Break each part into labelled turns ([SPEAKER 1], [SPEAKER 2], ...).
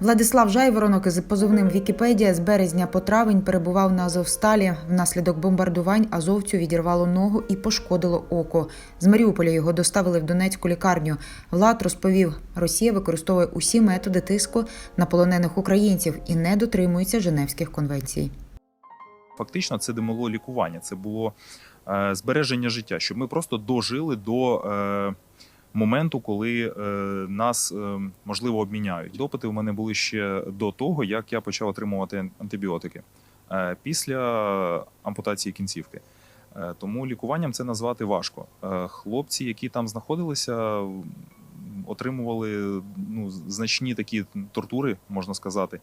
[SPEAKER 1] Владислав Жайворонок із позивним Вікіпедія з березня по травень перебував на Азовсталі. Внаслідок бомбардувань азовцю відірвало ногу і пошкодило око. З Маріуполя його доставили в Донецьку лікарню. Влад розповів, Росія використовує усі методи тиску на полонених українців і не дотримується Женевських конвенцій.
[SPEAKER 2] Фактично, це не було лікування, це було е, збереження життя, щоб ми просто дожили до е, моменту, коли е, нас е, можливо обміняють. Допити в мене були ще до того, як я почав отримувати антибіотики е, після ампутації кінцівки. Тому лікуванням це назвати важко. Хлопці, які там знаходилися, отримували ну, значні такі тортури, можна сказати.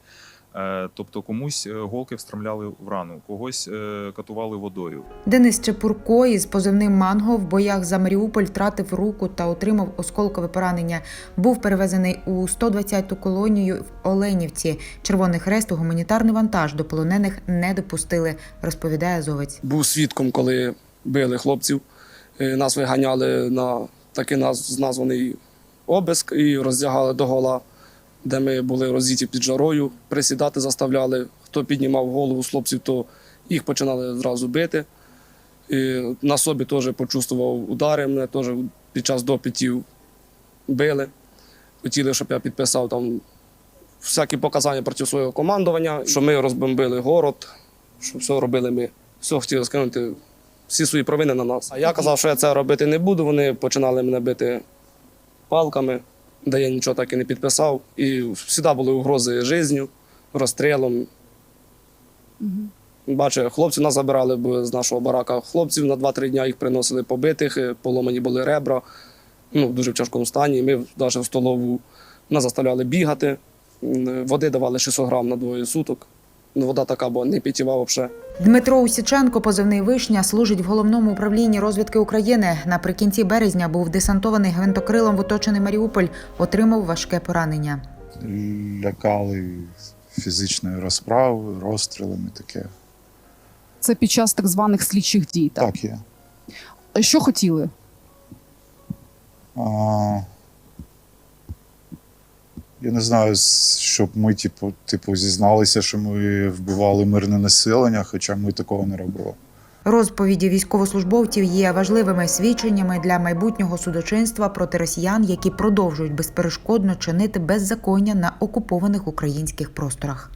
[SPEAKER 2] Е, Тобто комусь е, голки встромляли в рану, когось е, катували водою.
[SPEAKER 1] Денис Чепурко із позивним Манго в боях за Маріуполь втратив руку та отримав осколкове поранення. Був перевезений у 120-ту колонію в Оленівці. Червоний хрест у гуманітарний вантаж до полонених не допустили, розповідає Азовець.
[SPEAKER 3] був свідком, коли били хлопців. Нас виганяли на такий наз- названий обиск і роздягали до гола, де ми були роздіті під жарою, присідати заставляли. Хто піднімав голову з хлопців, то їх починали зразу бити. І на собі теж почувствував удари, мене теж під час допитів били. Хотіли, щоб я підписав там всякі показання проти свого командування, що ми розбомбили город, що все робили ми. Все хотіли скинути всі свої провини на нас. А я казав, що я це робити не буду. Вони починали мене бити палками, де я нічого так і не підписав. І завжди були угрози життю, розстрілом. Бачу, хлопців нас забирали бо з нашого барака. Хлопців на 2-3 дні їх приносили побитих, е, поломані були ребра, ну, в дуже в тяжкому стані. Ми навіть в столову нас заставляли бігати. Води давали 600 грам на двоє суток. Ну, Вода така, бо не питєва взагалі.
[SPEAKER 1] Дмитро Усіченко, позивний вишня, служить в головному управлінні розвідки України. Наприкінці березня був десантований гвинтокрилом в оточений Маріуполь, отримав важке поранення.
[SPEAKER 4] лякали фізичною розправою, розстрілами таке.
[SPEAKER 5] Це під час так званих слідчих дій. Так?
[SPEAKER 4] Так є.
[SPEAKER 5] Що хотіли?
[SPEAKER 4] А, я не знаю, щоб ми, типу, типу, зізналися, що ми вбивали мирне населення, хоча ми такого не робили.
[SPEAKER 1] Розповіді військовослужбовців є важливими свідченнями для майбутнього судочинства проти росіян, які продовжують безперешкодно чинити беззаконня на окупованих українських просторах.